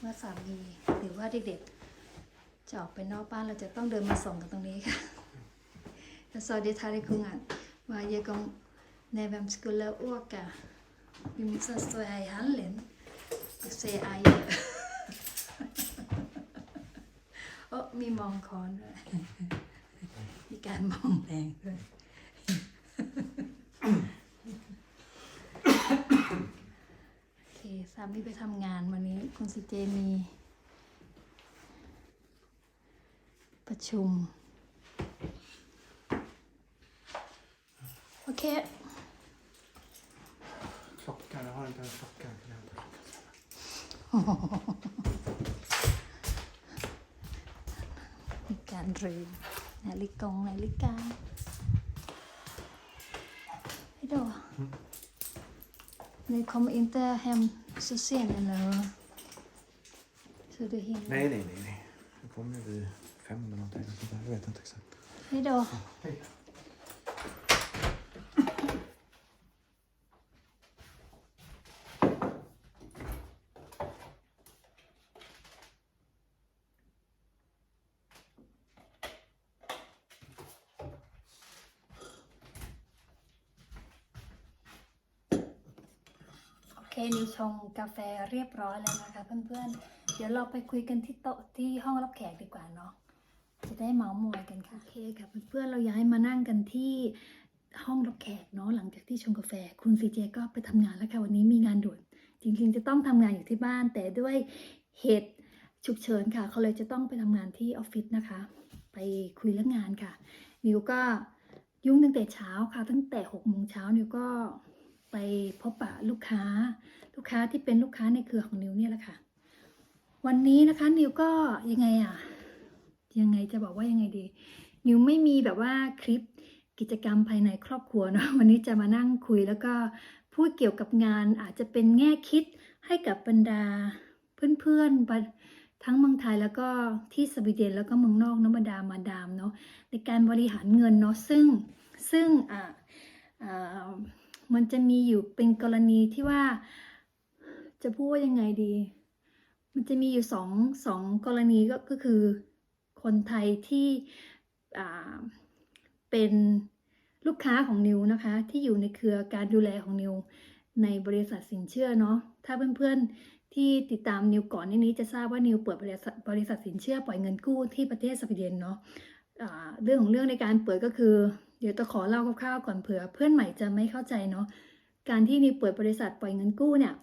เมื่อสามีหรือว่าเด็กๆ จะออกไปนอกบ้านเราจะต้องเดินมาส่งกันตรงนี้ค่ะ Så det tar det kungan. Varje gång när vem skulle åka, vi måste stå här i hallen och se adjö. โอ้มีมองคอนด้วยมีการมองแรงด้วย โอเคสามีไปทำงานวันนี้คุณสิเจมี ประชุม โอเค Klockan jag har inte ens klockan. มีการเรียนนาฬิกงนาฬิกาให้ดูในคอมอินเตอร์แฮม så sent eller? Så du hinner? Nej, nej, nej. nej. Jag kommer vid fem eller någonting. Jag vet inte exakt. Hej då. Hej. ชงกาแฟเรียบร้อยแล้วนะคะเพื่อนๆ เดี๋ยวเราไปคุยกันที่โต๊ะที่ห้องรับแขกดีกว่าเนาะ จะได้เมาส์มอยกันค่ะ โอเคค่ะเพื่อนๆ เราย้ายมานั่งกันที่ห้องรับแขกเนาะหลังจากที่ชงกาแฟ คุณซีเจก็ไปทำงานแล้วค่ะวันนี้มีงานด่วนจริงๆ จะต้องทำงานอยู่ที่บ้าน แต่ด้วยเหตุฉุกเฉินค่ะ เขาเลยจะต้องไปทำงานที่ออฟฟิศนะคะ ไปคุยเรื่องงานค่ะ นิวก็ยุ่งตั้งแต่เช้าค่ะ ตั้งแต่หกโมงเช้านิวก็ ไปพบปะลูกค้า ลูกค้าที่เป็นลูกค้าในเครือของนิวเนี่ยแหละค่ะ วันนี้นะคะนิวก็ยังไงอะ ยังไงจะบอกว่ายังไงดี นิวไม่มีแบบว่าคลิปกิจกรรมภายในครอบครัวเนาะวันนี้จะมานั่งคุยแล้วก็พูดเกี่ยวกับงานอาจจะเป็นแง่คิดให้กับบรรดาเพื่อนๆทั้งเมืองไทยแล้วก็ที่สวีเดนแล้วก็เมืองนอกเนาะบรรดามาดามเนาะในการบริหารเงินเนาะซึ่งซึ่งอ่าอ่า มันจะมีอยู่เป็นกรณีที่ว่า จะพูดว่ายังไงดี มันจะมีอยู่สองสองกรณีก็คือคนไทยที่เป็นลูกค้าของนิวนะคะ ที่อยู่ในเครือการดูแลของนิวในบริษัทสินเชื่อเนาะถ้าเพื่อนๆที่ติดตามนิวก่อนนี้จะทราบว่านิวเปิดบริษัทบริษัทสินเชื่อปล่อยเงินกู้ที่ประเทศสวีเดนเนาะ เรื่องของเรื่องในการเปิดก็คือ เดี๋ยวจะขอเล่าคร่าวๆก่อนเผื่อ เพื่อนใหม่จะไม่เข้าใจเนาะการที่นิวเปิดบริษัทปล่อยเงินกู้เนี่ย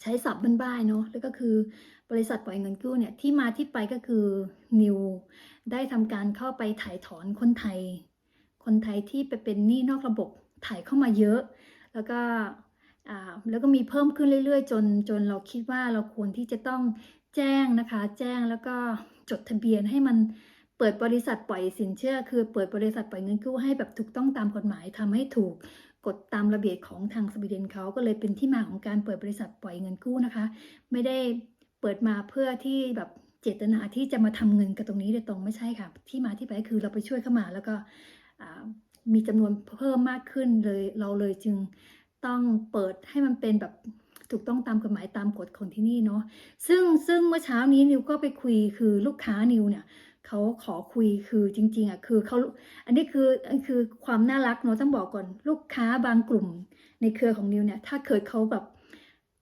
ใช้ศัพท์บ้านๆเนาะแล้วก็คือบริษัทปล่อยเงินกู้เนี่ยที่มาที่ไปก็คือนิวได้ทำการเข้าไปถ่ายถอนคนไทย คนไทยที่ไปเป็นหนี้นอกระบบถ่ายเข้ามาเยอะ แล้วก็แล้วก็มีเพิ่มขึ้นเรื่อยๆ จนจนเราคิดว่าเราควรที่จะต้องแจ้งนะคะ แจ้งแล้วก็จดทะเบียนให้มัน ปิดบริษัทปล่อยสินเชื่อ คือเปิดบริษัทปล่อยเงินกู้ให้แบบถูกต้องตามกฎหมายทำให้ถูกกฎตามระเบียบของทางสวีเดนเขาก็เลยเป็นที่มาของการเปิดบริษัทปล่อยเงินกู้นะคะ ไม่ได้เปิดมาเพื่อที่แบบเจตนาที่จะมาทำเงินกับตรงนี้โดยตรงไม่ใช่ค่ะ ที่มาที่ไปคือเราไปช่วยเข้ามาแล้วก็มีจำนวนเพิ่มมากขึ้นเลยเราเลยจึงต้องเปิดให้มันเป็นแบบถูกต้องตามกฎหมายตามกฎของที่นี่เนาะซึ่งซึ่งเมื่อเช้านี้นิวก็ไปคุยคือลูกค้านิวเนี่ย เขาขอคุยคือจริง ๆอะคือเขาอันนี้คืออันคือความน่ารักเนาะต้องบอกก่อน ลูกค้าบางกลุ่มในเครือของนิวเนี่ย ถ้าเกิดเขาแบบ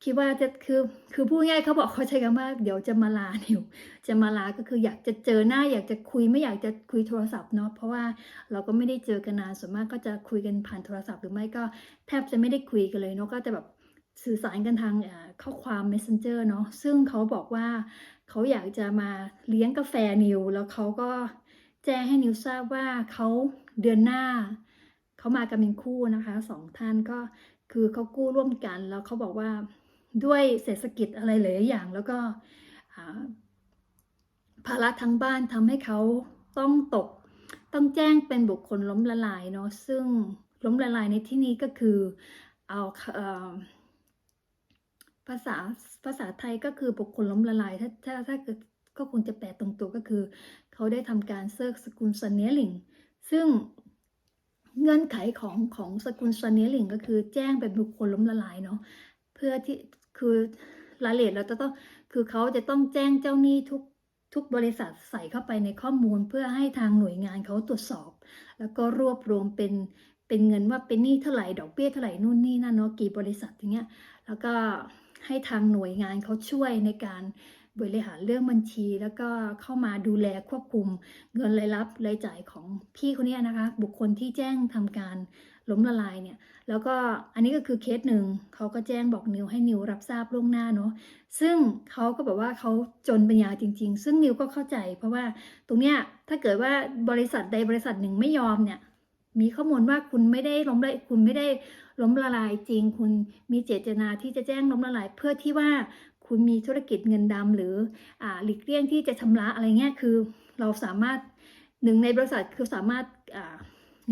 คิดว่าจะคือคือพูดง่ายเขาบอกเขาใช้คำว่าเดี๋ยวจะมาลานิวจะมาลาก็คืออยากจะเจอหน้าอยากจะคุยไม่อยากจะคุยโทรศัพท์เนาะเพราะว่าเราก็ไม่ได้เจอกันนานส่วนมากก็จะคุยกันผ่านโทรศัพท์หรือไม่ก็แทบจะไม่ได้คุยกันเลยเนาะก็จะแบบ สื่อสารกันทางเข้อความ messenger เนาะซึ่งเขาบอกว่าเขาอยากจะมาเลี้ยงกาแฟนิว แล้วเขาก็แจ้งให้นิวทราบว่าเขาเดือนหน้า เขามากันเป็นคู่นะคะสองท่านก็คือเขากู้ร่วมกัน แล้วเขาบอกว่าด้วยเศรษฐกิจอะไรหลายอย่าง แล้วก็ภาระทั้งบ้านทำให้เขาต้องตก ต้องแจ้งเป็นบุคคลล้มละลายเนาะซึ่งล้มละลายในที่นี้ก็คือเอาเอ่อ ภาษาภาษาไทยก็คือบุคคลล้มละลาย ถ้าถ้าถ้าเกิดก็คงจะแปลตรงตัวก็คือ เขาได้ทำการเซิร์กสกุลซันเนลิงซึ่งเงื่อนไขของของสกุลซันเนลิงก็คือแจ้งเป็นบุคคลล้มละลายเนาะเพื่อที่คือรายละเอียดเราจะต้องคือเขาจะต้องแจ้งเจ้าหนี้ทุกทุกบริษัทใส่เข้าไปในข้อมูลเพื่อให้ทางหน่วยงานเขาตรวจสอบ แล้วก็รวบรวมเป็นเป็นเงินว่าเป็นหนี้เท่าไหร่ดอกเบี้ยเท่าไหร่นู่นนี่นั่นเนาะกี่บริษัทอย่างเงี้ยแล้วก็ ให้ทางหน่วยงานเขาช่วยในการบริหารเรื่องบัญชี แล้วก็เข้ามาดูแลควบคุมเงินรายรับรายจ่ายของพี่คนนี้นะคะ บุคคลที่แจ้งทำการล้มละลายเนี่ย แล้วก็อันนี้ก็คือเคสหนึ่งเขาก็แจ้งบอกนิวให้นิวรับทราบล่วงหน้าเนาะซึ่งเขาก็บอกว่าเขาจนปัญญาจริง ๆ ซึ่งนิวก็เข้าใจ เพราะว่าตรงเนี้ยถ้าเกิดว่าบริษัทใดบริษัทหนึ่งไม่ยอมเนี่ยมีข้อมูลว่าคุณไม่ได้ล้มละคุณไม่ได้ ล้มละลายจริง คุณมีเจตนาที่จะแจ้งล้มละลายเพื่อที่ว่าคุณมีธุรกิจเงินดำหรืออหลีกเลี่ยงที่จะชำระอะไรเงี้ยคือ เราสามารถหนึ่งในบริษัทคือสามารถ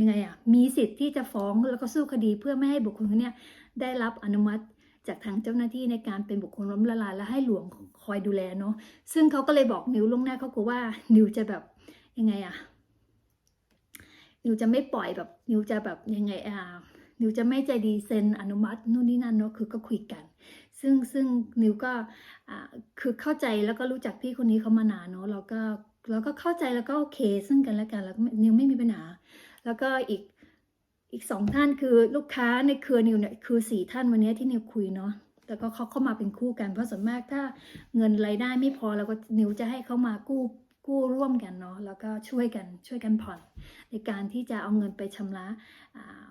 ยังไงอะมีสิทธิ์ที่จะฟ้องแล้วก็สู้คดีเพื่อไม่ให้บุคคลคนเนี้ยได้รับอนุมัติจากทางเจ้าหน้าที่ในการเป็นบุคคลล้มละลายและให้หลวงคอยดูแลเนาะซึ่งเขาก็เลยบอกนิวล่วงหน้าเขากลัวว่านิวจะแบบยังไงอะนิวจะไม่ปล่อยแบบนิวจะแบบยังไงอ่า นิวจะไม่ใจดีเซ็นอนุมัตินู่นนี่นั่นเนาะคือก็คุยกัน ซึ่งซึ่งนิวก็อ่าคือเข้าใจแล้วก็รู้จักพี่คนนี้เขามานานเนาะแล้วก็แล้วก็เข้าใจแล้วก็โอเค ซึ่งกันและกันแล้วก็นิวไม่มีปัญหา แล้วก็อีกอีกสองท่านคือลูกค้าในเครือนิวเนี่ยคือสี่ท่านวันนี้ที่นิวคุยเนาะแล้วก็เขาเข้ามาเป็นคู่กันเพราะส่วนมากถ้าเงินรายได้ไม่พอแล้วก็นิวจะให้เขามากู้กู้ร่วมกันเนาะแล้วก็ช่วยกันช่วยกันผ่อน ในการที่จะเอาเงินไปชำระอ่า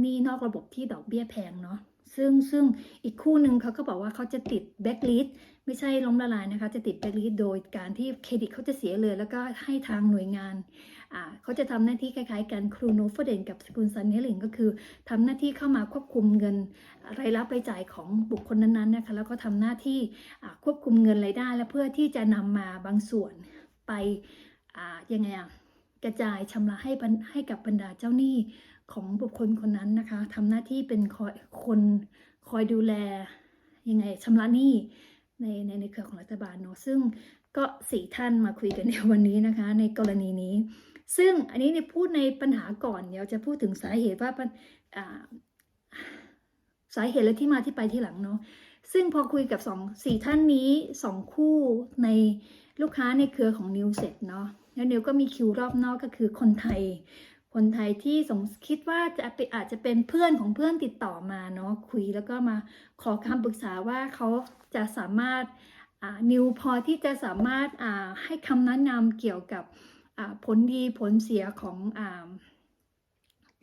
หนี้นอกระบบที่ดอกเบี้ยแพงเนาะซึ่งซึ่งอีกคู่หนึ่งเขาก็บอกว่าเขาจะติดแบ็กลิสไม่ใช่ล้มละลายนะคะ จะติดแบ็กลิสโดยการที่เครดิตเขาจะเสียเลย แล้วก็ให้ทางหน่วยงานอ่าเขาจะทำหน้าที่คล้ายๆกันครูโนฟเดนกับสกุลซันเนลิงก็คือทำหน้าที่เข้ามาควบคุมเงินรายรับรายจ่ายของบุคคลนั้นๆนะคะแล้วก็ทำหน้าที่ควบคุมเงินรายได้ และเพื่อที่จะนำมาบางส่วนไปอ่ายังไงอะกระจายชำระให้ให้กับบรรดาเจ้าหนี้ ของบุคคลคนนั้นนะคะทำหน้าที่เป็นคอยคนคอยดูแลยังไงชำระหนี้ในในในเครือของรัฐบาลเนาะซึ่งก็สี่ท่านมาคุยกันในวันนี้นะคะ ในกรณีนี้ ซึ่งอันนี้เนี่ยพูดในปัญหาก่อนเดี๋ยวจะพูดถึงสาเหตุว่าปัญอ่าสาเหตุและที่มาที่ไปที่หลังเนาะซึ่งพอคุยกับสองสี่ท่านนี้สองคู่ในลูกค้าในเครือของนิวเซ็ตเนาะแล้วนิวก็มีคิวรอบนอกก็คือคนไทย คนไทยที่สงคิดว่าจะเป็นอาจจะเป็นเพื่อนของเพื่อนติดต่อมาเนาะคุยแล้วก็มาขอคำปรึกษาว่าเขาจะสามารถนิวพอที่จะสามารถให้คำแนะนำเกี่ยวกับผลดีผลเสียของอ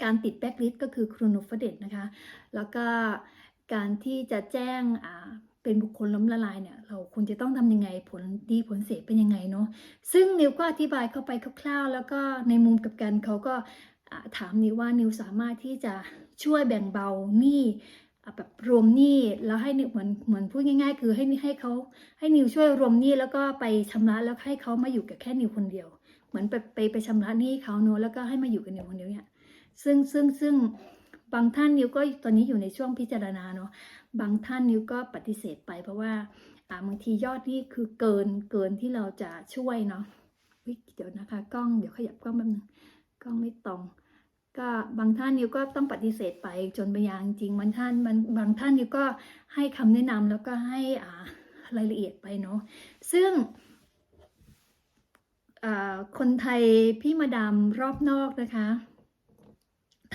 การติดแบ็กลิสก็คือครโนฟเดตนะคะ แล้วก็การที่จะแจ้ง เป็นบุคคลล้มละลายเนี่ยเราควรจะต้องทำยังไงผลดีผลเสียเป็นยังไงเนาะซึ่งนิวก็อธิบายเข้าไปคร่าวๆ แล้วก็ในมุมกับกันเขาก็ถามนิวว่านิวสามารถที่จะช่วยแบ่งเบาหนี้แบบรวมหนี้แล้วให้นิวเหมือนเหมือนพูดง่าย ๆ คือให้ให้เขาให้นิวช่วยรวมหนี้แล้วก็ไปชำระแล้วให้เขามาอยู่กับแค่นิวคนเดียว เหมือนไปไปไปชำระหนี้เขาเนอะแล้วก็ให้มาอยู่กับนิวคนเดียวเนี่ยซึ่งซึ่งซึ่งบางท่านนิวก็ตอนนี้อยู่ในช่วงพิจารณาเนาะ บางท่านนิวก็ปฏิเสธไป เพราะว่าบางทียอดนี่คือเกินเกินที่เราจะช่วยเนาะเดี๋ยวนะคะกล้องเดี๋ยวขยับกล้องแป๊บนึงกล้องไม่ตรง ก็บางท่านนิวก็ต้องปฏิเสธไปจนไปยางจริงบางท่านบางบางท่านนิวก็ให้คำแนะนำแล้วก็ให้อ่ารายละเอียดไปเนาะซึ่งคนไทยพี่มาดามรอบนอกนะคะ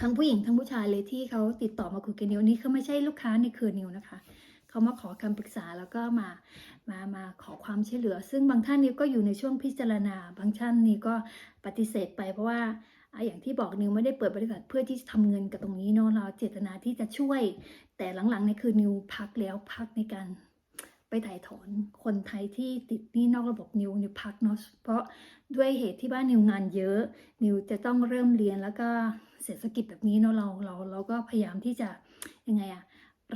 ทั้งผู้หญิงทั้งผู้ชายเลยที่เขาติดต่อมาคุยกับนิวนี่เขาไม่ใช่ลูกค้าในเครือนิวนะคะเขามาขอคำปรึกษาแล้วก็มามามาขอความช่วยเหลือ ซึ่งบางท่านนิวก็อยู่ในช่วงพิจารณา บางท่านนี่ก็ปฏิเสธไปเพราะว่าอย่างที่บอกนิวไม่ได้เปิดบริษัทเพื่อที่จะทำเงินกับตรงนี้เนาะเราเจตนาที่จะช่วย แต่หลังๆนี่คือนิวพักแล้วพักในการไปถ่ายถอนคนไทยที่ติดหนี้นอกระบบนิวนิวพักเนาะเพราะด้วยเหตุที่บ้านนิวงานเยอะ นิวจะต้องเริ่มเรียนแล้วก็เศรษฐกิจแบบนี้เนาะเราเราเราก็พยายามที่จะยังไงอะ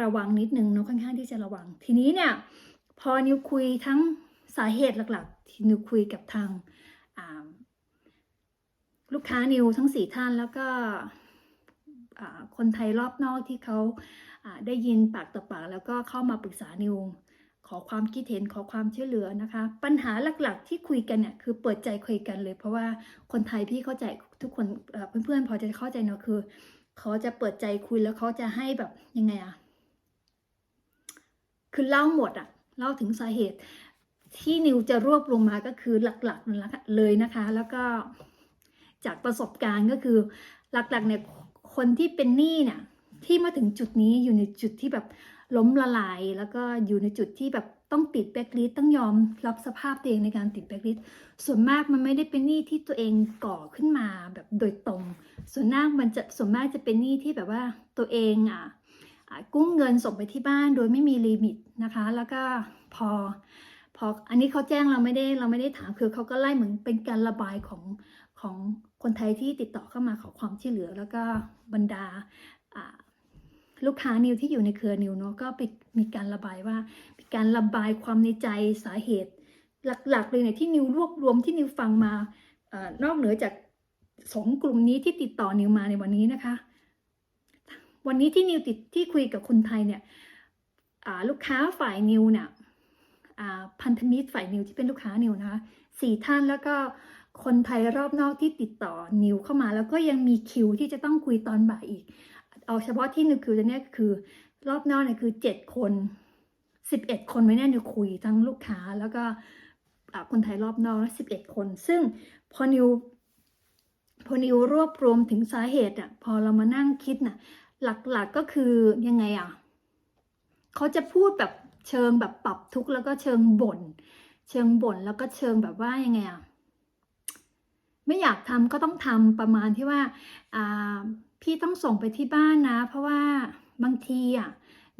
ระวังนิดนึงเนาะค่อนข้างที่จะระวัง ทีนี้เนี่ยพอนิวคุยทั้งสาเหตุหลักๆ ที่นิวคุยกับทางลูกค้านิวทั้งสี่ท่านแล้วก็คนไทยรอบนอกที่เขาได้ยินปากต่อปากแล้วก็เข้ามาปรึกษานิว ขอความคิดเห็นขอความช่วยเหลือนะคะ ปัญหาหลักๆ ที่คุยกันเนี่ยคือเปิดใจคุยกันเลย เพราะว่าคนไทยพี่เข้าใจทุกคนเพื่อนๆพอจะเข้าใจเนอะคือเขาจะเปิดใจคุยแล้วเขาจะให้แบบยังไงอะคือเล่าหมดอะเล่าถึงสาเหตุ ที่นิวจะรวบรวมมาก็คือหลักๆเลยนะคะ แล้วก็จากประสบการณ์ก็คือหลักๆเนี่ยคนที่เป็นหนี้เนี่ยที่มาถึงจุดนี้อยู่ในจุดที่แบบ ล้มละลาย แล้วก็อยู่ในจุดที่แบบต้องติดแบล็คลิสต์ต้องยอมรับสภาพตัวเองในการติดแบล็คลิสส่วนมากมันไม่ได้เป็นหนี้ที่ตัวเองก่อขึ้นมาแบบโดยตรง ส่วนมากมันจะส่วนมากจะเป็นหนี้ที่แบบว่าตัวเองอะอะกู้เงินส่งไปที่บ้านโดยไม่มีลิมิตนะคะ แล้วก็พอพออันนี้เขาแจ้งเราไม่ได้เราไม่ได้ถามคือเขาก็ไล่เหมือนเป็นการระบายของของคนไทยที่ติดต่อเข้ามาขอความช่วยเหลือ แล้วก็บรรดาอ่า ลูกค้านิวที่อยู่ในเครือนิวเนาะก็ไปมีการระบายว่ามีการระบายความในใจสาเหตุ หลักๆเลยเนี่ยที่นิวรวบรวมที่นิวฟังมาอนอกเหนือจากสองกลุ่มนี้ที่ติดต่อนิวมาในวันนี้นะคะ วันนี้ที่นิวติดที่คุยกับคนไทยเนี่ยลูกค้าฝ่ายนิวเนี่ยพันธมิตรฝ่ายนิวที่เป็นลูกค้านิวนะคะสี่ท่านแล้วก็คนไทยรอบนอกที่ติดต่อนิวเข้ามา แล้วก็ยังมีคิวที่จะต้องคุยตอนบ่ายอีก เอาเฉพาะที่นิวคิวตัวเนี้ยคือ รอบนอกเนี่ยคือเจ็ดคนสิบเอ็ดคนไม่แน่นิวคุยทั้งลูกค้าแล้วก็คนไทยรอบนอกสิบเอ็ดคน ซึ่งพอนิวพอนิวรวบรวมถึงสาเหตุอะพอเรามานั่งคิดน่ะ หลักๆกก็คือยังไงอะเขาจะพูดแบบเชิงแบบปรับทุกข์แล้วก็เชิงบ่น เชิงบ่นแล้วก็เชิงแบบว่ายังไงอะ ไม่อยากทำก็ต้องทำประมาณที่ว่าพี่ต้องส่งไปที่บ้านนะ เพราะว่าบางทีอะ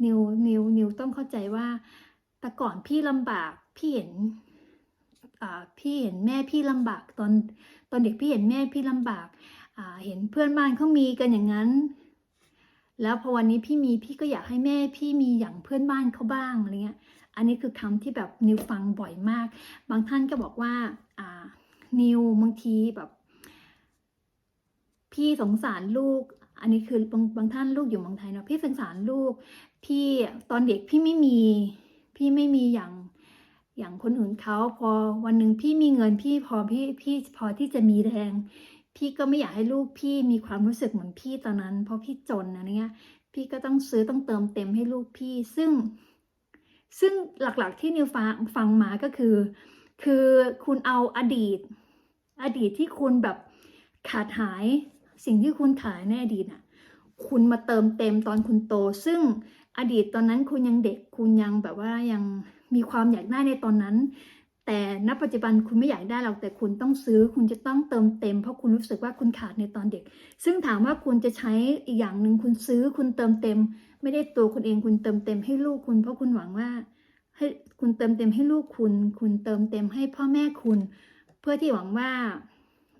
นิวนิวนิวต้องเข้าใจว่า แต่ก่อนพี่ลำบากพี่เห็นพี่เห็นแม่พี่ลำบากตอนตอนเด็กพี่เห็นแม่พี่ลำบากเห็นเพื่อนบ้านเขามีกันอย่างนั้น แล้วพอวันนี้พี่มีพี่ก็อยากให้แม่พี่มีอย่างเพื่อนบ้านเขาบ้างอะไรเงี้ย อันนี้คือคำที่แบบนิวฟังบ่อยมาก บางท่านก็บอกว่าอ่า นิวบางทีแบบ พี่สงสารลูก อันนี้คือบางบางท่านลูกอยู่เมืองไทยเนาะพี่สงสารลูก พี่ตอนเด็กพี่ไม่มี พี่ไม่มีอย่างอย่างคนอื่นเขาพอวันหนึ่งพี่มีเงินพี่พอพี่พี่พอที่จะมีแรง พี่ก็ไม่อยากให้ลูกพี่มีความรู้สึกเหมือนพี่ตอนนั้น เพราะพี่จนอะเงี้ยพี่ก็ต้องซื้อต้องเติมเต็มให้ลูกพี่ซึ่ง ซึ่งหลักๆที่นิวฟังฟังมาก็คือ คือคุณเอาอดีต อดีตที่คุณแบบขาดหายสิ่งที่คุณขายในอดีตน่ะคุณมาเติมเต็มตอนคุณโต ซึ่งอดีตตอนนั้นคุณยังเด็กคุณยังแบบว่ายังมีความอยากได้ในตอนนั้น แต่ณปัจจุบันคุณไม่อยากได้หรอกแต่คุณต้องซื้อ คุณจะต้องเติมเต็มเพราะคุณรู้สึกว่าคุณขาดในตอนเด็ก ซึ่งถามว่าคุณจะใช้อีกอย่างหนึ่งคุณซื้อ คุณเติมเต็ม ไม่ได้ตัวคุณเองคุณเติมเต็มให้ลูกคุณเพราะคุณหวังว่า ให้คุณเติมเต็มให้ลูกคุณ คุณเติมเต็มให้พ่อแม่คุณ เพื่อที่หวังว่า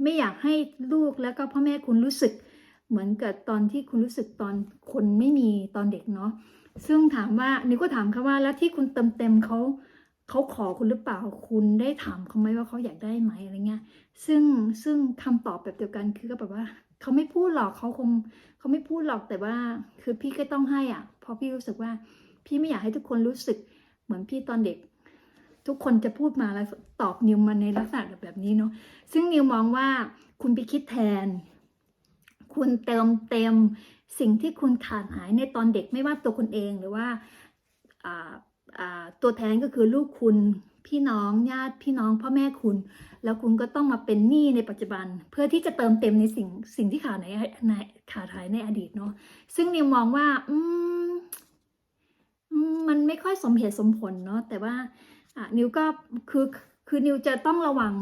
ไม่อยากให้ลูกแล้วก็พ่อแม่คุณรู้สึก เหมือนกับตอนที่คุณรู้สึกตอนคนไม่มีตอนเด็กเนาะซึ่งถามว่านิวก็ถามเขาว่าแล้วที่คุณเติมเต็มเขาเขาขอคุณหรือเปล่าคุณได้ถามเขาไหมว่าเขาอยากได้ไหมอะไรเงี้ยซึ่งซึ่งคำตอบแบบเดียวกันคือก็แบบว่าเขาไม่พูดหรอกเขาคงเขาไม่พูดหรอกแต่ว่าคือพี่ก็ต้องให้อะเพราะพี่รู้สึกว่าพี่ไม่อยากให้ทุกคนรู้สึก เหมือนพี่ตอนเด็ก ทุกคนจะพูดมาแล้วตอบนิวมาในลักษณะแบบนี้เนาะซึ่งนิวมองว่าคุณไปคิดแทน คุณเติมเต็มสิ่งที่คุณขาดหายในตอนเด็กไม่ว่าตัวคุณเองหรือว่าตัวแทนก็คือลูกคุณพี่น้องญาติพี่น้องพ่อแม่คุณ แล้วคุณก็ต้องมาเป็นหนี้ในปัจจุบัน เพื่อที่จะเติมเต็มในสิ่งสิ่งที่ขาดในในขาดหายในอดีตเนาะซึ่งนิวมองว่า อืม อืมมันไม่ค่อยสมเหตุสมผลเนาะแต่ว่าอะนิวก็คือคือนิวจะต้องระวัง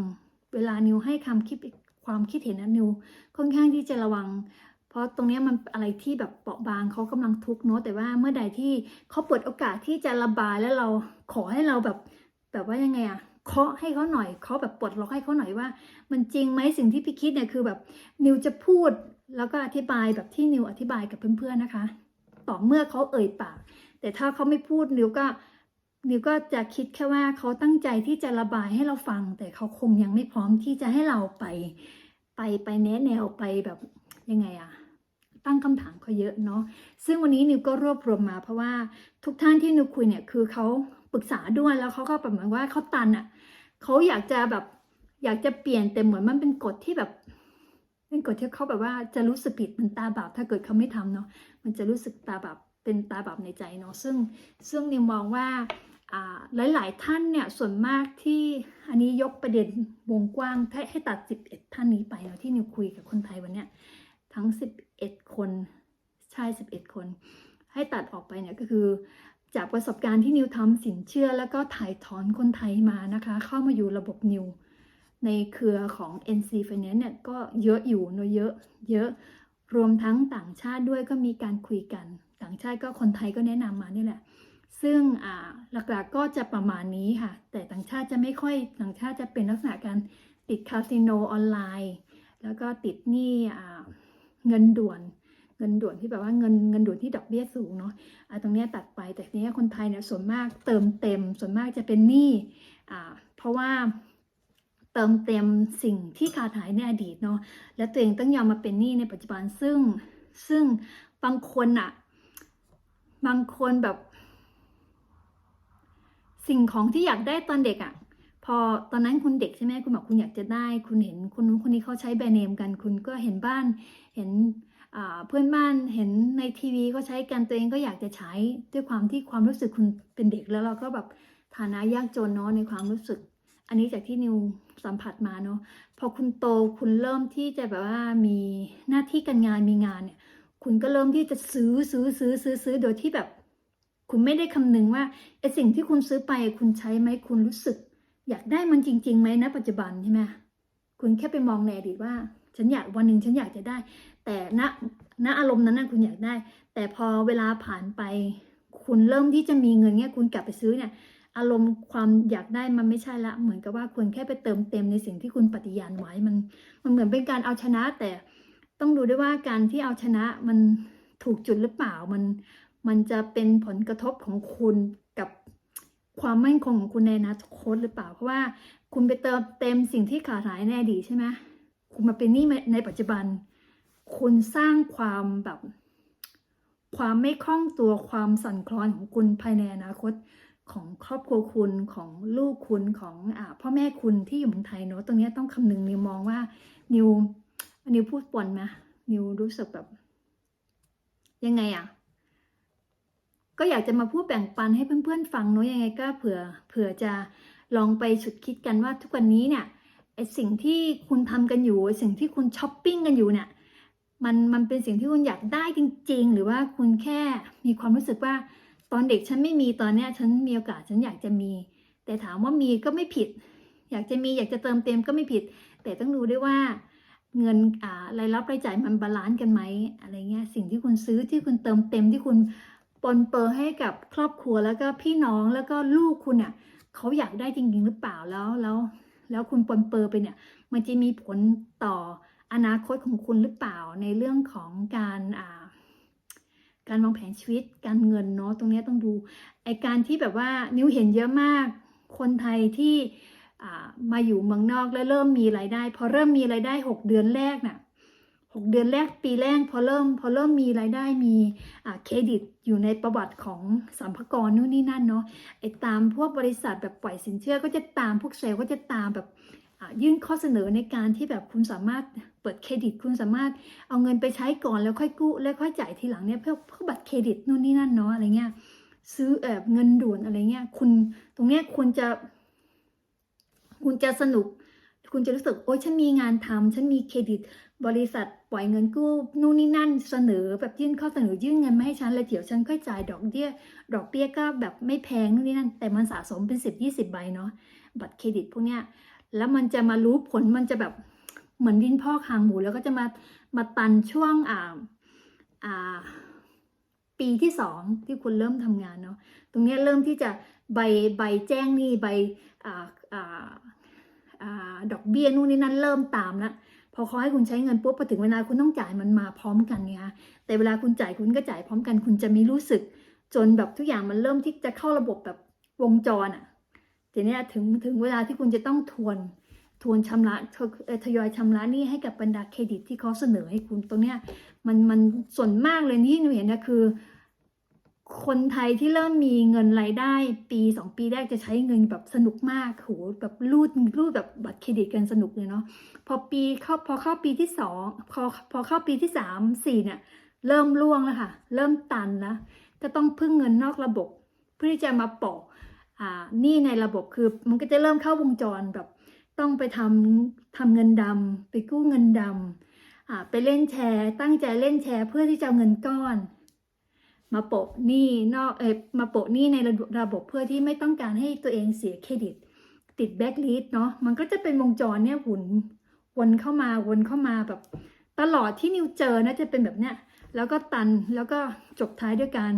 เวลานิวให้คำคิดความคิดเห็นนะนิวค่อนข้างที่จะระวัง เพราะตรงนี้มันอะไรที่แบบเปราะบางเขากำลังทุกข์เนาะแต่ว่าเมื่อใดที่เขาเปิดโอกาสที่จะระบายแล้วเราขอให้เราแบบแบบว่ายังไงอะเคาะให้เขาหน่อยเขาแบบปลดล็อกให้เขาหน่อยว่า มันจริงไหมสิ่งที่พี่คิดเนี่ยคือแบบนิวจะพูดแล้วก็อธิบายแบบที่นิวอธิบายกับเพื่อนๆนะคะ ต่อเมื่อเขาเอ่ยปาก แต่ถ้าเขาไม่พูดนิวก็นิวก็จะคิดแค่ว่าเขาตั้งใจที่จะระบายให้เราฟัง แต่เขาคงยังไม่พร้อมที่จะให้เราไป ไปไปแนะแนวไปแบบยังไงอะตั้งคำถามเขาเยอะเนาะซึ่งวันนี้นิวก็รวบรวมมาเพราะว่าทุกท่านที่นิวคุยเนี่ยคือเขาปรึกษาด้วยแล้วเขาก็แบบเหมือนว่าเขาตันอะเขาอยากจะแบบอยากจะเปลี่ยนแต่เหมือนมันเป็นกฎที่แบบเป็นกฎที่เขาแบบว่าจะรู้สึกผิดมันตาบาปถ้าเกิดเขาไม่ทำเนาะมันจะรู้สึกตาบาป เป็นตาบาปในใจเนาะซึ่งซึ่งนิวมองว่าอ่าหลาย ๆ ท่านเนี่ยส่วนมากที่อันนี้ยกประเด็นวงกว้างให้ให้ตัด 11 ท่านนี้ไปเนาะที่นิวคุยกับคนไทยวันเนี้ยทั้ง 11 คนใช่ 11 คน ให้ตัดออกไปเนี่ยก็คือจากประสบการณ์ที่นิวทำสินเชื่อ แล้วก็ถ่ายถอนคนไทยมานะคะ เข้ามาอยู่ระบบนิวในเครือของ NC Finance เนี่ยก็เยอะอยู่เนอะเยอะเยอะรวมทั้งต่างชาติด้วยก็มีการคุยกัน ต่างชาติก็คนไทยก็แนะนำมานี่แหละ ซึ่งอ่าหลักๆก็จะประมาณนี้ค่ะ แต่ต่างชาติจะไม่ค่อยต่างชาติจะเป็นลักษณะการติดคาสิโนออนไลน์ แล้วก็ติดหนี้อ่าเงินด่วนเงินด่วนที่แบบว่าเงินเงินด่วนที่ดอกเบี้ยสูงเนาะอ่าตรงนี้ตัดไปแต่ทีนี้คนไทยเนี่ยส่วนมากเติมเต็ม ส่วนมากจะเป็นหนี้อ่าเพราะว่าเติมเต็มสิ่งที่ขาดหายในอดีตเนาะแล้วตัวเองต้องยอมมาเป็นหนี้ในปัจจุบันซึ่งซึ่งบางคนอะ บางคนแบบ สิ่งของที่อยากได้ตอนเด็กอะพอตอนนั้นคุณเด็กใช่ไหมคุณบอกคุณอยากจะได้ คุณเห็นคนนู้นคนนี้เขาใช้แบรนด์เนมกัน คุณก็เห็นบ้าน เห็นเพื่อนบ้านเห็นในทีวีก็ใช้กันตัวเองก็อยากจะใช้ด้วยความที่ความรู้สึกคุณเป็นเด็กแล้วเราก็แบบฐานะยากจนเนาะในความรู้สึก อันนี้จากที่นิวสัมผัสมาเนาะพอคุณโตคุณเริ่มที่จะแบบว่ามีหน้าที่การงานมีงานเนี่ย คุณก็เริ่มที่จะซื้อซื้อซื้อซื้อซื้อโดยที่แบบ คุณไม่ได้คำนึงว่าไอสิ่งที่คุณซื้อไปคุณใช้ไหมคุณรู้สึก อยากได้มันจริงๆไหมณปัจจุบันใช่ไหมคุณแค่ไปมองในอดีตว่า ฉันอยากวันหนึ่งฉันอยากจะได้ แต่ณณอารมณ์นั้นนะคุณอยากได้ แต่พอเวลาผ่านไป คุณเริ่มที่จะมีเงินเนี่ยคุณกลับไปซื้อเนี่ย อารมณ์ความอยากได้มันไม่ใช่ละ เหมือนกับว่าคุณแค่ไปเติมเต็มในสิ่งที่คุณปฏิญาณไว้มัน มันเหมือนเป็นการเอาชนะแต่ ต้องดูด้วยว่าการที่เอาชนะมันถูกจุดหรือเปล่ามันมันจะเป็นผลกระทบของคุณกับความมั่นคงของคุณในอนาคตหรือเปล่า เพราะว่าคุณไปเติมเต็มสิ่งที่ขาดหายในอดีตใช่ไหมคุณมาเป็นหนี้ในปัจจุบัน คุณสร้างความแบบความไม่คล่องตัวความสั่นคลอนของคุณภายในอนาคตของครอบครัวคุณของลูกคุณของอพ่อแม่คุณที่อยู่เมืองไทยเนอะตรงนี้ต้องคำนึงนิวมองว่านิว นิวพูดปนไหมนิวรู้สึกแบบ ยังไงอะก็อยากจะมาพูดแบ่งปันให้เพื่อนๆฟังเนอะยังไงก็เผื่อเผื่อจะลองไปฉุดคิดกันว่าทุกวันนี้เนี่ยไอสิ่งที่คุณทำกันอยู่สิ่งที่คุณช้อปปิ้งกันอยู่เนี่ยมันมันเป็นสิ่งที่คุณอยากได้จริง ๆ หรือว่าคุณแค่มีความรู้สึกว่าตอนเด็กฉันไม่มีตอนเนี้ยฉันมีโอกาสฉันอยากจะมี แต่ถามว่ามีก็ไม่ผิด อยากจะมีอยากจะเติมเต็มก็ไม่ผิด แต่ต้องดูด้วยว่า เงินอ่ารายรับรายจ่ายมันบาลานซ์กันไหมอะไรเงี้ยสิ่งที่คุณซื้อที่คุณเติมเต็มที่คุณปนเปอร์ให้กับครอบครัวแล้วก็พี่น้องแล้วก็ลูกคุณเนี่ยเขาอยากได้จริงๆหรือเปล่าแล้วแล้วแล้วคุณปนเปอร์ไปเนี่ย มันจะมีผลต่ออนาคตของคุณหรือเปล่าในเรื่องของการอ่าการวางแผนชีวิตการเงินเนาะตรงนี้ต้องดูไอการที่แบบว่านิ้วเห็นเยอะมากคนไทยที่ มาอยู่เมืองนอกแล้วเริ่มมีรายได้ พอเริ่มมีรายได้ 6 เดือนแรกน่ะหกเดือนแรกปีแรกพอเริ่มพอเริ่มมีรายได้มีเครดิตอยู่ในประวัติของสัมภากรนู่นนี่นั่นเนาะไอ้ตามพวกบริษัทแบบปล่อยสินเชื่อก็จะตามพวกเซลล์ก็จะตามแบบยื่นข้อเสนอในการที่แบบคุณสามารถเปิดเครดิต คุณสามารถเอาเงินไปใช้ก่อนแล้วค่อยกู้แล้วค่อยจ่ายทีหลังเนี่ยเพื่อเพื่อบัตรเครดิตนู่นนี่นั่นเนาะอะไรเงี้ยซื้อแอบเงินด่วนอะไรเงี้ยคุณตรงเนี้ยคุณจะ คุณจะสนุก คุณจะรู้สึก โอ๊ยฉันมีงานทำฉันมีเครดิต บริษัทปล่อยเงินกู้นู่นนี่นั่นเสนอ แบบยื่นข้อเสนอยื่นเงินมาให้ฉันแล้วเดี๋ยวฉันค่อยจ่ายดอกเบี้ย ดอกเบี้ยก็แบบไม่แพงนู่นนี่นั่น แต่มันสะสมเป็นสิบยี่สิบใบเนาะบัตรเครดิตพวกเนี้ยแล้วมันจะมารู้ผลมันจะแบบเหมือนดินพ่อกหางหมูแล้วก็จะมามาตันช่วงอ่าอ่าปีที่สองที่คุณเริ่มทำงานเนาะตรงเนี้ยเริ่มที่จะใบใบแจ้งหนี้ใบอ่าอ่า ดอกเบี้ยนู่นนี่นั่นเริ่มตามแล้วพอเขาให้คุณใช้เงินปุ๊บพอถึงเวลาคุณต้องจ่ายมันมาพร้อมกันเนี่ยแต่เวลาคุณจ่ายคุณก็จ่ายพร้อมกัน คุณจะไม่รู้สึก จนแบบทุกอย่างมันเริ่มที่จะเข้าระบบแบบวงจรอะทีนี้ถึงถึงเวลาที่คุณจะต้องทวนทวนชำระทยอยชำระนี้ให้กับบรรดาเครดิตที่เขาเสนอให้คุณตรงเนี้ยมันมันส่วนมากเลยที่หนูเห็นนะคือ คนไทยที่เริ่มมีเงินรายได้ปีสองปีแรกจะใช้เงินแบบสนุกมากโหแบบรูดรูดแบบบัตรเครดิตกันสนุกเลยเนาะพอปีเข้าพอเข้าปีที่สองพอพอเข้าปีที่สามสี่เนี่ย เริ่มร่วงแล้วค่ะ เริ่มตันแล้วก็ต้องพึ่งเงินนอกระบบ เพื่อที่จะมาโปะอ่านี้ในระบบคือมันก็จะเริ่มเข้าวงจรแบบ ต้องไปทำทำเงินดำไปกู้เงินดำอ่าไปเล่นแชร์ ตั้งใจเล่นแชร์เพื่อที่จะเอาเงินก้อน มาโปะหนี้นอกเอยมาโปะหนี้ในระบบระบบเพื่อที่ไม่ต้องการให้ตัวเองเสียเครดิต ติดแบ็กลิสเนาะมันก็จะเป็นวงจรเนี่ยหมุนวนเข้ามาวนเข้ามาแบบ ตลอดที่นิวเจอนะจะเป็นแบบเนี้ยแล้วก็ตันแล้วก็จบท้ายด้วยการ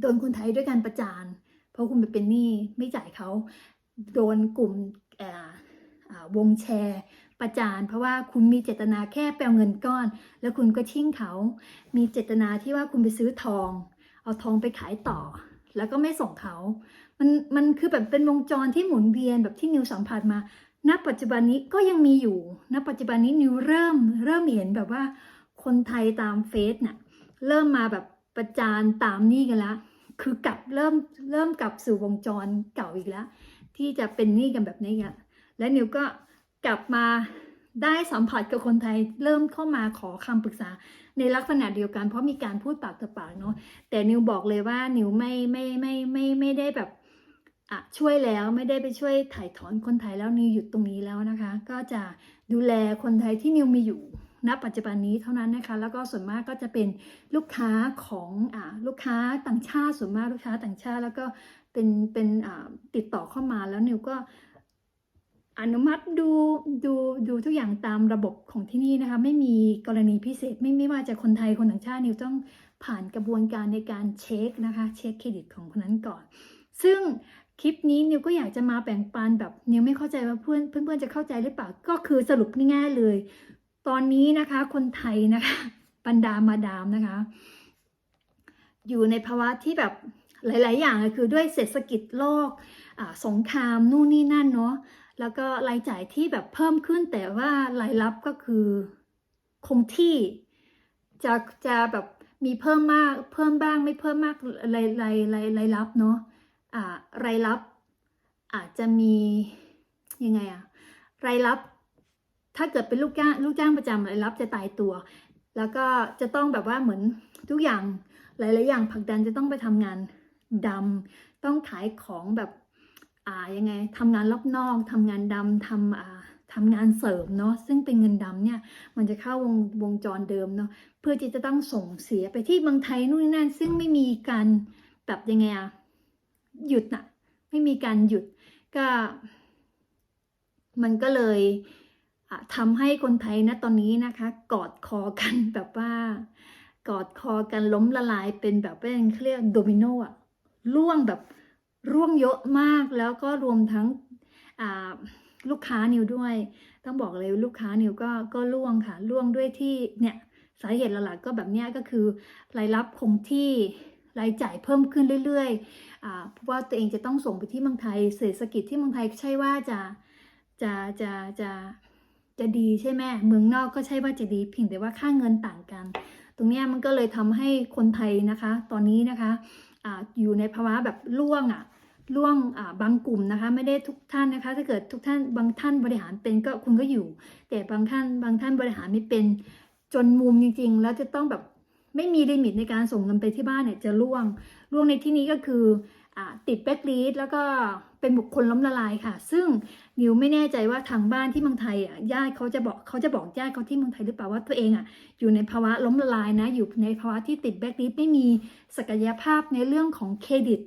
โดนคนไทยด้วยการประจานเพราะคุณไปเป็นหนี้ไม่จ่ายเขาโดนกลุ่มวงแชร์ ประจาน เพราะว่าคุณมีเจตนาแค่แปลเงินก้อน แล้วคุณก็ชิ่งเขา มีเจตนาที่ว่าคุณไปซื้อทอง เอาทองไปขายต่อ แล้วก็ไม่ส่งเขา มันมันคือแบบเป็นวงจรที่หมุนเวียนแบบที่นิวสัมผัสมา ณ ปัจจุบันนี้ก็ยังมีอยู่ ณ ปัจจุบันนี้นิวเริ่มเริ่มเห็นแบบว่า คนไทยตามเฟซน่ะเริ่มมาแบบประจานตามนี่กันละคือกลับเริ่มเริ่มกลับสู่วงจรเก่าอีกแล้ว ที่จะเป็นหนี้กันแบบนี้อะและนิวก็ กลับมาได้สัมผัสกับคนไทยเริ่มเข้ามาขอคำปรึกษาในลักษณะเดียวกัน เพราะมีการพูดปากต่อปากเนาะแต่นิวบอกเลยว่านิวไม่ไม่ไม่ไม่ไม่ได้แบบอะช่วยแล้วไม่ได้ไปช่วยถ่ายถอนคนไทยแล้วนิวหยุดตรงนี้แล้วนะคะ ก็จะดูแลคนไทยที่นิวมีอยู่ณปัจจุบันนี้เท่านั้นนะคะ แล้วก็ส่วนมากก็จะเป็นลูกค้าของอ่าลูกค้าต่างชาติส่วนมากลูกค้าต่างชาติ แล้วก็เป็นเป็นอ่าติดต่อเข้ามาแล้วนิวก็ อนุมัติดูดูดูทุกอย่างตามระบบของที่นี่นะคะ ไม่มีกรณีพิเศษไม่ไม่ว่าจะคนไทยคนต่างชาตินิวต้องผ่านกระบวนการในการเช็คนะคะ เช็คเครดิตของคนนั้นก่อน ซึ่งคลิปนี้นิวก็อยากจะมาแบ่งปันแบบนิวไม่เข้าใจว่าเพื่อนเพื่อนๆจะเข้าใจหรือเปล่าก็คือสรุปง่ายๆเลย ตอนนี้นะคะคนไทยนะคะบรรดามาดามนะคะ อยู่ในภาวะที่แบบหลาย ๆ อย่างคือด้วยเศรษฐกิจโลกสงครามนู่นนี่นั่นเนาะ แล้วก็รายจ่ายที่แบบเพิ่มขึ้นแต่ว่ารายรับก็คือคงที่จะจะแบบมีเพิ่มมากเพิ่มบ้างไม่เพิ่มมากรายรายรายรายรับเนาะอ่ารายรับอาจจะมียังไงอะรายรับ ถ้าเกิดเป็นลูกจ้างลูกจ้างประจำรายรับจะตายตัว แล้วก็จะต้องแบบว่าเหมือนทุกอย่างหลายๆอย่างผักดันจะต้องไปทำงานดำต้องขายของแบบ อ่ายังไงทำงานรอบนอกทำงานดำทำอ่าทำงานเสริมเนาะซึ่งเป็นเงินดำเนี่ยมันจะเข้าวงวงจรเดิมเนาะเพื่อที่จะต้องส่งเสียไปที่เมืองไทยนู่นนั่นซึ่งไม่มีการแบบยังไงอะหยุดน่ะไม่มีการหยุดก็ มันก็เลยทำให้คนไทยนะตอนนี้นะคะ กอดคอกันแบบว่า กอดคอกันล้มละลายเป็นแบบเป็นเขาเรียกโดมิโนอะร่วงแบบ ร่วงเยอะมากแล้วก็รวมทั้งลูกค้านิวด้วย ต้องบอกเลยลูกค้านิวก็ก็ร่วงค่ะร่วงด้วยที่เนี่ยสาเหตุหลักๆก็แบบเนี้ยก็คือรายรับคงที่รายจ่ายเพิ่มขึ้นเรื่อยๆเพราะว่าตัวเองจะต้องส่งไปที่เมืองไทย เศรษฐกิจที่เมืองไทยใช่ว่าจะจะจะจะจะดีใช่ไหมเมืองนอกก็ใช่ว่าจะดีเพียงแต่ว่าค่าเงินต่างกัน ตรงนี้มันก็เลยทำให้คนไทยนะคะ ตอนนี้นะคะออยู่ในภาวะแบบล่วงอะ ล่วงบางกลุ่มนะคะ ไม่ได้ทุกท่านนะคะ ถ้าเกิดทุกท่านบางท่านบริหารเป็นก็คุณก็อยู่ แต่บางท่านบางท่านบริหารไม่เป็นจนมุมจริง ๆ แล้วจะต้องแบบไม่มีลิมิตในการส่งเงินไปที่บ้านเนี่ยจะล่วงล่วงในที่นี้ก็คืออติดแบ็กลีดแล้วก็เป็นบุคคลล้มละลายค่ะ ซึ่งนิวไม่แน่ใจว่าทางบ้านที่เมืองไทยอะญาติเขาจะบอกเขาจะบอกญาติเขาที่เมืองไทยหรือเปล่าว่าตัวเองอะอยู่ในภาวะล้มละลายนะอยู่ในภาวะที่ติดแบ็กลีดไม่มีศักยภาพในเรื่องของเครดิต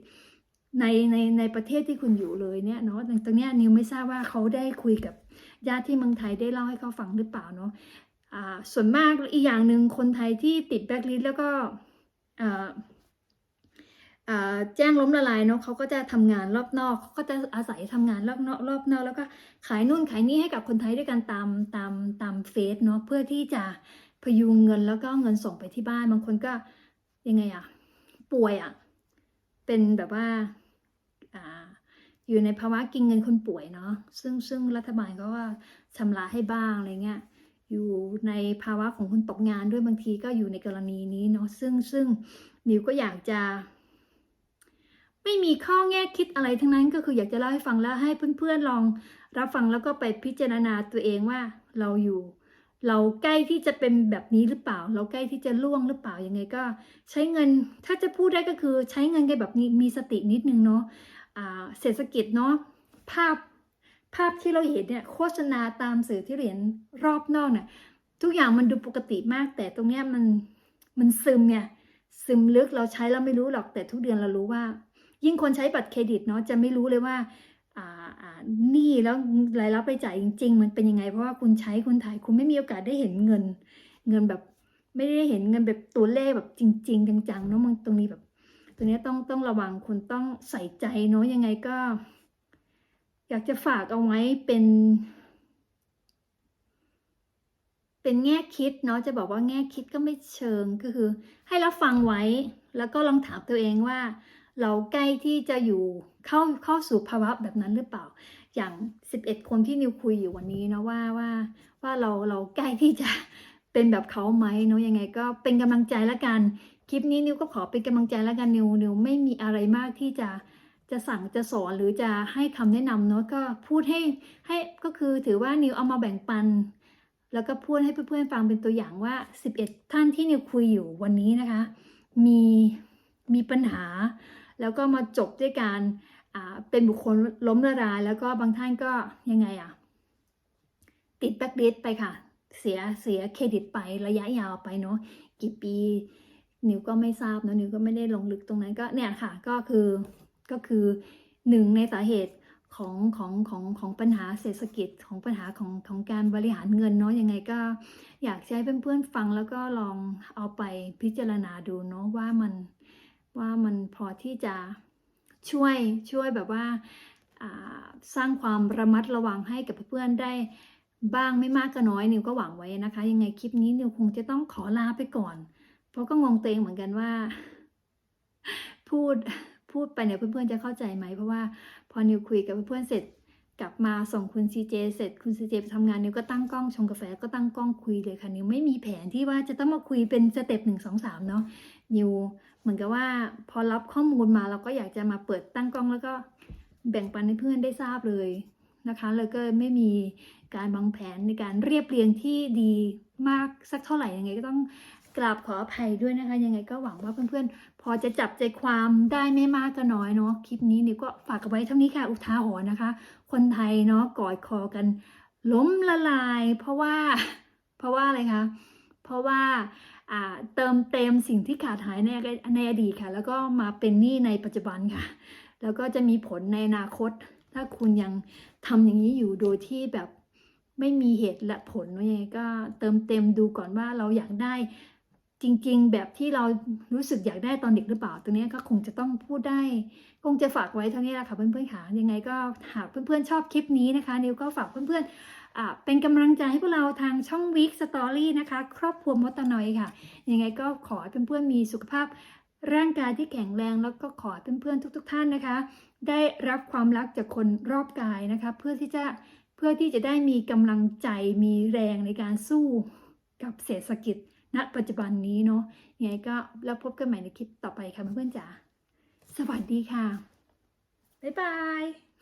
ในในในประเทศที่คุณอยู่เลยเนี่ยเนาะตรงเนี้ยนิวไม่ทราบว่าเขาได้คุยกับญาติที่เมืองไทยได้เล่าให้เขาฟังหรือเปล่าเนาะอ่าส่วนมากอีกอย่างหนึ่งคนไทยที่ติดแบ็กลิสแล้วก็อ่าแจ้งล้มละลายเนาะเขาก็จะทำงานรอบนอกเขาก็จะอาศัยทำงานรอบนอกรอบนอก แล้วก็ขายนู่นขายนี่ให้กับคนไทยด้วยกันตามตามตามเฟซเนาะเพื่อที่จะพยุงเงินแล้วก็เงินส่งไปที่บ้านบางคนก็ยังไงอะป่วยอะเป็นแบบว่า อยู่ในภาวะกินเงินคนป่วยเนาะซึ่งซึ่งรัฐบาลก็ว่าชำระให้บ้างอะไรเงี้ยอยู่ในภาวะของคนตกงานด้วยบางทีก็อยู่ในกรณีนี้เนาะซึ่งซึ่งนิวก็อยากจะ ไม่มีข้อแง่คิดอะไรทั้งนั้นก็คืออยากจะเล่าให้ฟังแล้วให้เพื่อนๆลองรับฟังแล้วก็ไปพิจารณาตัวเองว่าเราอยู่ เราใกล้ที่จะเป็นแบบนี้หรือเปล่า เราใกล้ที่จะล่วงหรือเปล่ายังไงก็ ใช้เงินถ้าจะพูดได้ก็คือใช้เงินกันแบบมีสตินิดนึงเนาะ เศรษฐกิจเนาะภาพภาพที่เราเห็นเนี่ยโฆษณาตามสื่อที่เราเห็นรอบนอกเนี่ยทุกอย่างมันดูปกติมาก แต่ตรงเนี้ยมันมันซึมเนี่ยซึมลึกเราใช้แล้วไม่รู้หรอกแต่ทุกเดือนเรารู้ว่า ยิ่งคนใช้บัตรเครดิตเนาะจะไม่รู้เลยว่าอ่าอ่าหนี้แล้วรายรับไปจ่ายจริง ๆ มันเป็นยังไง เพราะว่าคุณใช้คุณถ่ายคุณไม่มีโอกาสได้เห็นเงิน เงินแบบไม่ได้เห็นเงินแบบตัวเลขแบบจริง ๆ จังๆเนาะมันตรงนี้แบบ ตัวนี้ต้องต้องระวังคุณต้องใส่ใจเนาะยังไงก็ อยากจะฝากเอาไว้เป็น เป็นแง่คิดเนาะจะบอกว่าแง่คิดก็ไม่เชิงก็คือ ให้รับฟังไว้แล้วก็ลองถามตัวเองว่า เราใกล้ที่จะอยู่เข้าเข้าสู่ภาวะแบบนั้นหรือเปล่า อย่าง 11 คนที่นิวคุยอยู่วันนี้นะว่าว่าว่าเราเราใกล้ที่จะ เป็นแบบเขาไหมเนาะยังไงก็เป็นกำลังใจละกัน คลิปนี้นิวก็ขอเป็นกำลังใจละกันนิวนิวไม่มีอะไรมากที่จะจะสั่งจะสอนหรือจะให้คำแนะนำเนาะก็พูดให้ให้ก็คือถือว่านิวเอามาแบ่งปัน แล้วก็พูดให้เพื่อนๆฟังเป็นตัวอย่างว่า 11 ท่านที่นิวคุยอยู่วันนี้นะคะ มีมีปัญหา แล้วก็มาจบด้วยการอ่าเป็นบุคคลล้มละลาย แล้วก็บางท่านก็ยังไงอะติดแบ็กลิสไปค่ะ เสียเสียเครดิตไประยะยาวไปเนาะกี่ปี นิวก็ไม่ทราบเนะนิวก็ไม่ได้ลงลึกตรงนั้นก็เนี่ยค่ะก็คือก็คือหนึ่งในสาเหตุของของของของปัญหาเศรษฐกิจของปัญหาของของการบริหารเงินเนาะยังไงก็อยากให้เพื่อนๆฟังแล้วก็ลองเอาไปพิจารณาดูเนาะว่ามันว่ามันพอที่จะช่วยช่วยแบบว่าสร้างความระมัดระวังให้กับเพื่อนๆได้ บ้างไม่มากก็น้อยนิวก็หวังไว้นะคะ ยังไงคลิปนี้นิวคงจะต้องขอลาไปก่อน เพราะก็งงเองเหมือนกันว่า พูดพูดไปเนี่ยเพื่อนๆจะเข้าใจไหมเพราะว่าพอนิวคุยกับเพื่อนๆเสร็จ กลับมาส่งคุณซีเจเสร็จคุณซีเจไปทำงานนิวก็ตั้งกล้องชงกาแฟก็ตั้งกล้องคุยเลยค่ะนิวไม่มีแผนที่ว่าจะต้องมาคุยเป็นสเต็ปหนึ่งสองสามเนาะนิวเหมือนกับว่า พอรับข้อมูลมาเราก็อยากจะมาเปิดตั้งกล้องแล้วก็แบ่งปันให้เพื่อนได้ทราบเลย นะคะแล้วก็ไม่มีการวางแผนในการเรียบเรียงที่ดีมากสักเท่าไหร่ยังไงก็ต้องกราบขออภัยด้วยนะคะ ยังไงก็หวังว่าเพื่อนๆ พอจะจับใจความได้ไม่มากก็น้อยเนาะคลิปนี้นิวก็ฝากเอาไว้เท่านี้ค่ะอุทาหรณ์นะคะ คนไทยเนาะกอดคอกัน ล้มละลาย เพราะว่า เพราะว่าอะไรคะเพราะว่าเติมเต็มสิ่งที่ขาดหายในในอดีตค่ะ แล้วก็มาเป็นหนี้ในปัจจุบันค่ะ แล้วก็จะมีผลในอนาคต ถ้าคุณยังทำอย่างนี้อยู่โดยที่แบบไม่มีเหตุและผลยังไงก็เติมเต็มดูก่อนว่าเราอยากได้จริงๆ แบบที่เรารู้สึกอยากได้ตอนเด็กหรือเปล่า ตรงนี้ก็คงจะต้องพูดได้ คงจะฝากไว้เท่านี้แหละค่ะเพื่อนๆค่ะยังไงก็หากเพื่อนๆชอบคลิปนี้นะคะ นิวก็ฝากเพื่อนๆเป็นกำลังใจให้พวกเราทางช่องวิกสตอรี่นะคะ ครอบครัวมดตนอยค่ะ ยังไงก็ขอให้เพื่อนๆมีสุขภาพร่างกายที่แข็งแรงแล้วก็ขอให้เพื่อนๆทุก ๆ ท่านนะคะ ได้รับความรักจากคนรอบกายนะคะ เพื่อที่จะเพื่อที่จะได้มีกำลังใจมีแรงในการสู้กับเศรษฐกิจณปัจจุบันนี้เนาะยังไงก็แล้วพบกันใหม่ในคลิปต่อไปค่ะเพื่อนๆจ๋าสวัสดีค่ะ บ๊ายบาย